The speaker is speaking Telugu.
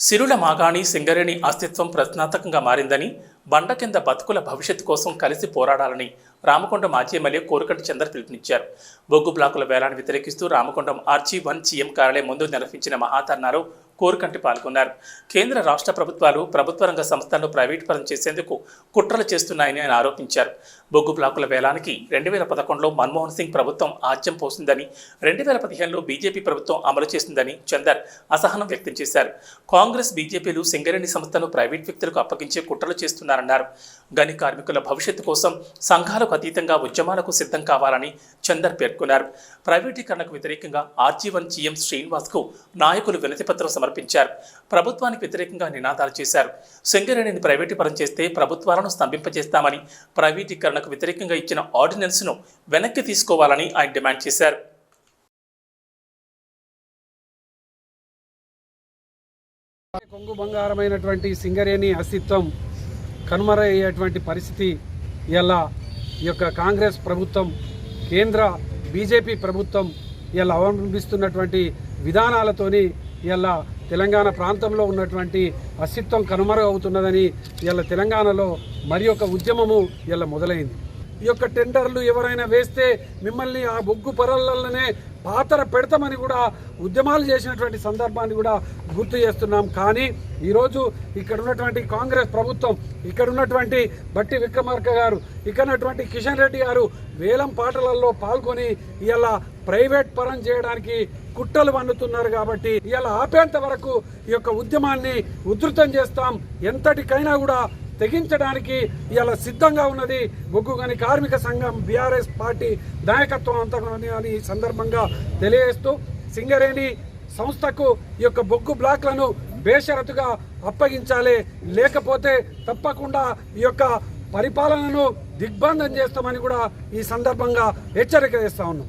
సిరుల మాగాణి సింగరేణి అస్తిత్వం ప్రశ్నార్థకంగా మారిందని బండ కింద బతుకుల భవిష్యత్తు కోసం కలిసి పోరాడాలని రామకొండం మాజీ ఎమ్మెల్యే కోరుకంటి చందర్ పిలుపునిచ్చారు. బొగ్గు బ్లాకుల వేలాన్ని వ్యతిరేకిస్తూ రామకొండం ఆర్జీ వన్ సీఎం కార్యాలయం ముందు నిర్వహించిన మహాధర్నాలో కోరికంటి పాల్గొన్నారు. కేంద్ర రాష్ట్ర ప్రభుత్వాలు ప్రభుత్వ రంగ సంస్థలను ప్రైవేటుపరం చేసేందుకు కుట్రలు చేస్తున్నాయని ఆయన ఆరోపించారు. బొగ్గు బ్లాకుల వేలానికి రెండు వేల పదకొండులో మన్మోహన్ సింగ్ ప్రభుత్వం ఆజ్యం పోసిందని రెండు వేల పదిహేనులో బీజేపీ ప్రభుత్వం అమలు చేసిందని చందర్ అసహనం వ్యక్తం చేశారు. కాంగ్రెస్ బీజేపీలు సింగరేణి సంస్థను ప్రైవేట్ వ్యక్తులకు అప్పగించే కుట్రలు చేస్తున్నారన్నారు. గని కార్మికుల భవిష్యత్తు కోసం సంఘాలకు అతీతంగా ఉద్యమాలకు సిద్ధం కావాలని చందర్ పేర్కొన్నారు. ప్రైవేటీకరణకు వ్యతిరేకంగా ఆర్జీవన్ జీఎం శ్రీనివాస్కు నాయకులు వినతిపత్రం సమర్పించారు ప్రభుత్వానికి వ్యతిరేకంగా నినాదాలు చేశారు. సింగరేణిని ప్రైవేటీకరణ చేస్తే ప్రభుత్వాలను స్తంభింపజేస్తామని ప్రైవేటీకరణకు వ్యతిరేకంగా ఇచ్చిన ఆర్డినెన్స్ను వెనక్కి తీసుకోవాలని ఆయన డిమాండ్ చేశారు. కొంగు బంగారమైనటువంటి సింగరేణి అస్తిత్వం కనుమరయ్యేటువంటి పరిస్థితి ఇలా ఈ యొక్క కాంగ్రెస్ ప్రభుత్వం కేంద్ర బీజేపీ ప్రభుత్వం ఇలా అవలంబిస్తున్నటువంటి విధానాలతోని ఇలా తెలంగాణ ప్రాంతంలో ఉన్నటువంటి అస్తిత్వం కనుమరుగవుతున్నదని ఇలా తెలంగాణలో మరి ఒక ఉద్యమము ఇలా మొదలైంది. ఈ యొక్క టెండర్లు ఎవరైనా వేస్తే మిమ్మల్ని ఆ బొగ్గు పొరలలోనే పాతర పెడతామని కూడా ఉద్యమాలు చేసినటువంటి సందర్భాన్ని కూడా గుర్తు చేస్తున్నాం. కానీ ఈరోజు ఇక్కడ ఉన్నటువంటి కాంగ్రెస్ ప్రభుత్వం ఇక్కడ ఉన్నటువంటి బట్టి విక్రమార్క గారు ఇక్కడ ఉన్నటువంటి కిషన్ రెడ్డి గారు వేలం పాటలలో పాల్గొని ఇలా ప్రైవేట్ పరం చేయడానికి కుట్రలు వన్నుతున్నారు కాబట్టి ఇలా ఆపేంత వరకు ఈ యొక్క ఉద్యమాన్ని ఉధృతం చేస్తాం. ఎంతటికైనా కూడా తెగించడానికి ఇలా సిద్ధంగా ఉన్నది. బొగ్గు కార్మిక సంఘం బీఆర్ఎస్ పార్టీ నాయకత్వం అంతా అని ఈ సందర్భంగా తెలియజేస్తూ సింగరేణి సంస్థకు ఈ యొక్క బొగ్గు బ్లాక్లను బేషరతుగా అప్పగించాలి. లేకపోతే తప్పకుండా ఈ యొక్క పరిపాలనను దిగ్బంధం చేస్తామని కూడా ఈ సందర్భంగా హెచ్చరిక చేస్తా ఉన్నాం.